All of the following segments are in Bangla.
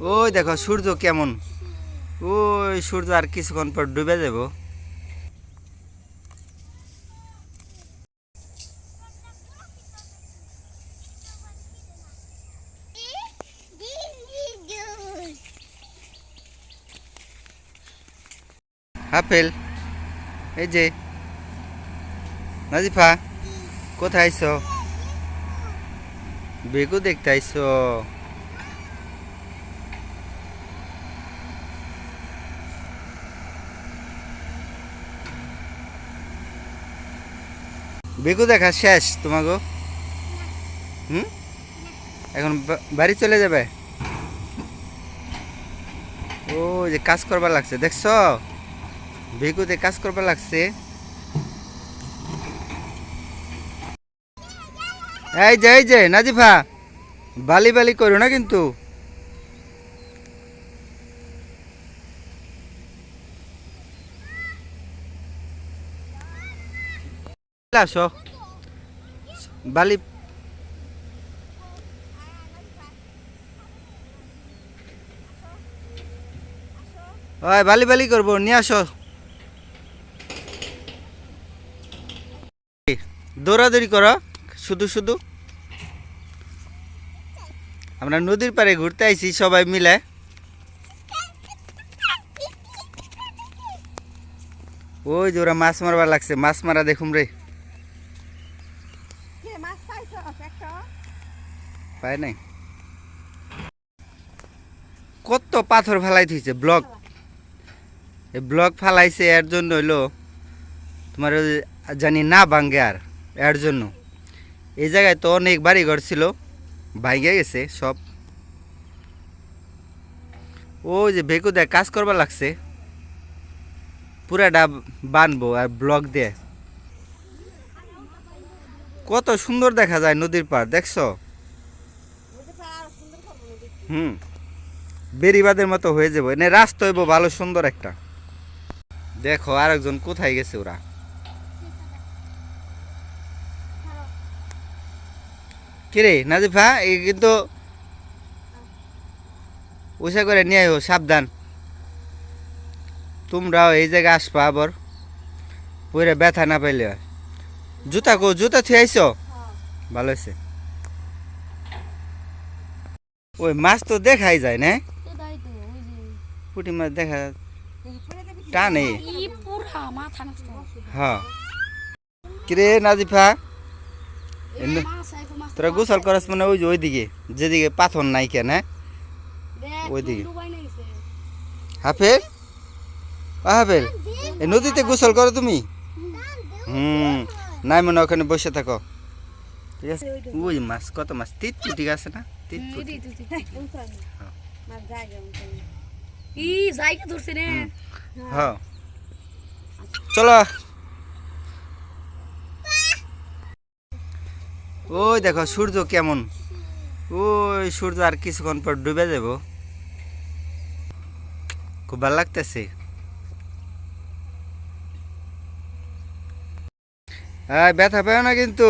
ওই দেখো, সূর্য কেমন? ওই সূর্য আর কিছুক্ষণ পর ডুবে যাব। আপেল এই যে। নাজিফা, কোথায় আইছো বেগু দেখতে আইছো বেগু দেখা, শেষ তোমাকে হুম? এখন বাড়ি চলে যাবে? ও যে কাজ করবার লাগছে, দেখছ? বেগুতে কাজ করবার লাগছে। এই যে এই যে, নাজিফা, বালি বালি করো না কিন্তু। আসো বালি ওই, বালি বালি করব, নিয়ে আসো। দৌড়াদৌড়ি করো, শুধু শুধু। আমরা নদীর পাড়ে ঘুরতে আইছি, সবাই মিলে। ওই যে ওরা মাছ মারবার লাগছে, মাছ মারা দেখুম রে। পায় নাই? কত পাথর ফেলাই থইছে, ব্লক। ব্লক ফালাইছে এর জন্য হইল, তোমার জানি না ভাঙ্গে আর, এর জন্য। এই জায়গায় তো অনেক বাড়ি ঘর ছিল, ভাঙ্গে গেছে সব। ওই যে বেকু দেয় কাজ করবার লাগছে, পুরাটা বানবো আর ব্লক দিয়ে। কত সুন্দর দেখা যায় নদীর পাড় দেখছ? হুম। বেরিবাদের মতো হয়ে যাব। এনে রাস্তা হইব ভালো সুন্দর একটা। দেখো আরেকজন কোথায় গেছে ওরা? কিরে নাজিফা এই কিন্তু উষা করে নিয়ে আইও সাবধান। তোমরাও এই জায়গায় আসবা আবার পরে ব্যথা না পাইলে হয়। জুতা কো জুতা থুয়ে আইছো? ভালো হয়েছে ওই মাছ তো দেখাই যায় না? পুঁটি মাছ দেখা টানে। ই মাথা হ্যাঁ। কিরে নাজিফা? তোরা গোসল করস মানে ওই যে ওইদিকে যেদিকে পাথর নাই কেন হ্যাঁ ওইদিকে। হাফেল? হাফেল? এই নদীতে গোসল করো তুমি? হুম। নাই মনে ওখানে বসে থাকো। ঠিক আছে? ওই মাছ কত মাছ? তিত ঠিক আছে না? তিত ই জায়গা ধরছে রে। হ্যাঁ। চলো। ওই দেখো সূর্য কেমন? ওই সূর্য আর কিছুক্ষণ পর ডুবে যাব। খুব ভালো লাগতেছে। হ্যাঁ ব্যথা পাও না কিন্তু।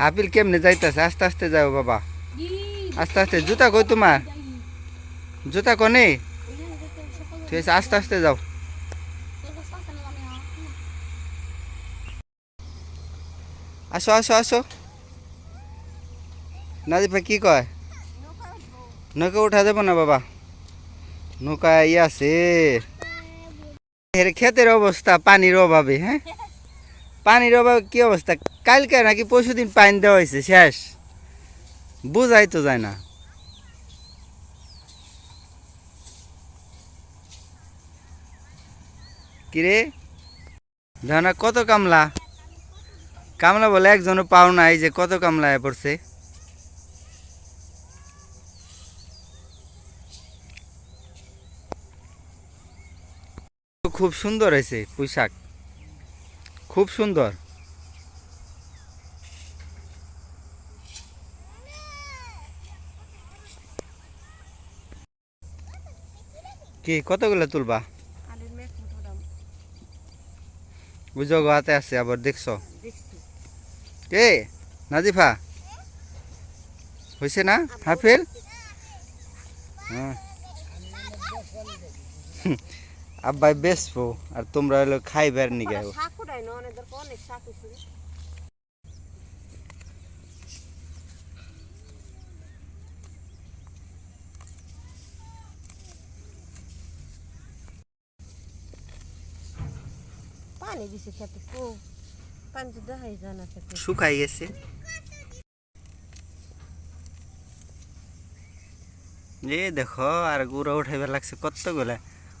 হাপিল কেমনে যাইতেছে? আস্তে আস্তে যাও বাবা। আস্তে আস্তে, জুতা কই তোমার? জুতা কনে? ঠিক আছে, আস্তে আস্তে যাও। আসো আসো আসো। নাজিফা কি কয়? নৌকা উঠা যাব না বাবা? নৌকা ইয়ে আছে। এর ক্ষেতের অবস্থা, পানির অভাবে হ্যাঁ? পানির অভাবে কি অবস্থা? কালকে নাকি পরশু দিন পানি দেওয়া হয়েছে, শেষ। বোঝাই তো যায় না। কিরে? ধনা, কত কামলা? কামলা বলে একজনও পাও না এই যে কত কামলা এ পড়ছে। খুব সুন্দর হয়েছে পোশাক খুব সুন্দর। কি কতগুলো তুলবা? বুঝো হাতে আছে আবার দেখছ? কে? নাজিফা? হয়েছে না? হাফেল? হ্যাঁ হুম, আব্বাই বেসবো আর তোমরা হলো খাইবার নিগে পানি দিছে খেতে খুব পানি তো দেখাই যায় খেতে। শুকাই গেছে। এ দেখো আর গুঁড়ো উঠাইবার লাগছে কতগুলা।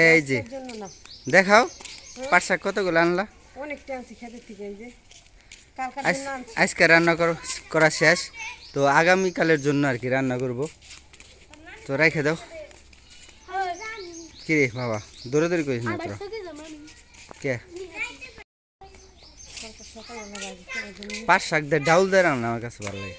এই যে দেখাও পাট শাক কতগুলো আনলা? অনেক টানছি খেতে থেকে যে কালকার আজ জন্য আনছি আজকে রান্না কর- করা শেষ। তো আগামীকালের জন্য আর কি রান্না করব। তো রেখে দাও। কি রে বাবা দৌড়ে দৌড়ি করিস না তোরা? কে? পাট শাক দিয়ে ডাউল দেয় রান্না আমার কাছে ভালো লাগে।